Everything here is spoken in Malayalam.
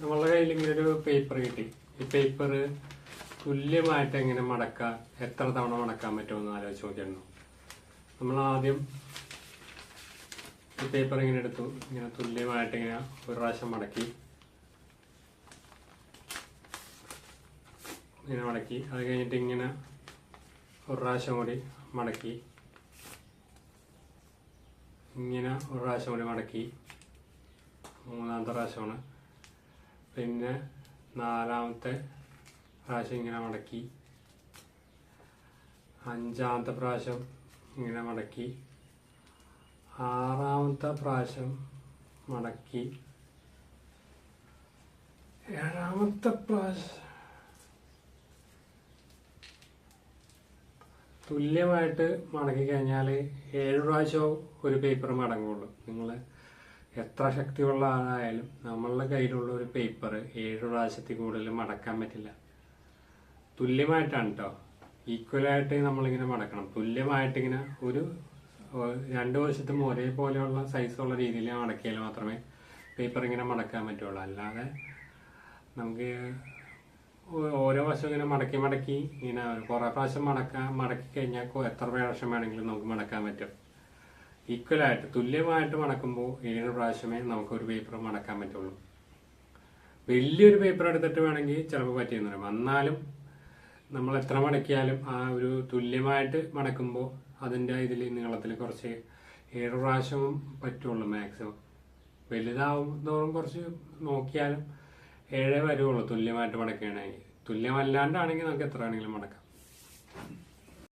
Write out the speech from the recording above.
നമ്മളുടെ കയ്യിൽ ഇങ്ങനെ ഒരു പേപ്പർ കിട്ടി. ഈ പേപ്പർ തുല്യമായിട്ട് എങ്ങനെ മടക്കാം എത്ര തവണ മടക്കാൻ പറ്റുമെന്ന് ആലോചിച്ച് നോക്കിയിരുന്നു നമ്മൾ ആദ്യം ഈ പേപ്പർ ഇങ്ങനെ എടുത്തു. ഇങ്ങനെ തുല്യമായിട്ട് ഇങ്ങനെ ഒരു പ്രാവശ്യം മടക്കി. ഇങ്ങനെ മടക്കി. അത് കഴിഞ്ഞിട്ട് ഇങ്ങനെ ഒരു പ്രാവശ്യം കൂടി മടക്കി. ഇങ്ങനെ ഒരു പ്രാവശ്യം കൂടി മടക്കി. മൂന്നാമത്തെ പ്രാവശ്യമാണ്. പിന്നെ നാലാമത്തെ പ്രാവശ്യം ഇങ്ങനെ മടക്കി. അഞ്ചാമത്തെ പ്രാവശ്യം ഇങ്ങനെ മടക്കി. ആറാമത്തെ പ്രാവശ്യം മടക്കി. ഏഴാമത്തെ പ്രാവശ്യം തുല്യമായിട്ട് മടക്കി കഴിഞ്ഞാൽ ഏഴ് പ്രാവശ്യം ഒരു പേപ്പർ മടങ്ങുള്ളൂ. നിങ്ങൾ എത്ര ശക്തിയുള്ള ആളായാലും നമ്മളുടെ കയ്യിലുള്ള ഒരു പേപ്പർ ഏഴ് പ്രാവശ്യത്തിൽ കൂടുതൽ മടക്കാൻ പറ്റില്ല. തുല്യമായിട്ടാണ് കേട്ടോ ഈക്വലായിട്ട് നമ്മളിങ്ങനെ മടക്കണം. തുല്യമായിട്ടിങ്ങനെ ഒരു രണ്ട് വശത്തും ഒരേപോലെയുള്ള സൈസുള്ള രീതിയിൽ മടക്കിയാൽ മാത്രമേ പേപ്പർ ഇങ്ങനെ മടക്കാൻ പറ്റുള്ളൂ. അല്ലാതെ നമുക്ക് ഓരോ വശം ഇങ്ങനെ മടക്കി മടക്കി ഇങ്ങനെ കുറേ പ്രാവശ്യം മടക്കാൻ മടക്കി കഴിഞ്ഞാൽ എത്ര പ്രാവശ്യം വേണമെങ്കിലും നമുക്ക് മടക്കാൻ പറ്റും. ഈക്വലായിട്ട് തുല്യമായിട്ട് മടക്കുമ്പോൾ ഏഴ് പ്രാവശ്യമേ നമുക്ക് ഒരു പേപ്പർ മടക്കാൻ പറ്റുള്ളൂ. വലിയൊരു പേപ്പർ എടുത്തിട്ട് വേണമെങ്കിൽ ചിലപ്പോൾ പറ്റിയെന്ന് പറയും എന്നാലും നമ്മൾ എത്ര മടക്കിയാലും ആ ഒരു തുല്യമായിട്ട് മടക്കുമ്പോൾ അതിന്റെ ഇതിൽ നീളത്തിൽ കുറച്ച് ഏഴ് പ്രാവശ്യവും പറ്റുള്ളൂ മാക്സിമം വലുതാവും തോറും കുറച്ച് നോക്കിയാലും ഏഴേ വരുള്ളൂ തുല്യമായിട്ട് മടക്കുകയാണെങ്കിൽ തുല്യമല്ലാണ്ടാണെങ്കിൽ നമുക്ക് എത്ര വേണമെങ്കിലും മടക്കാം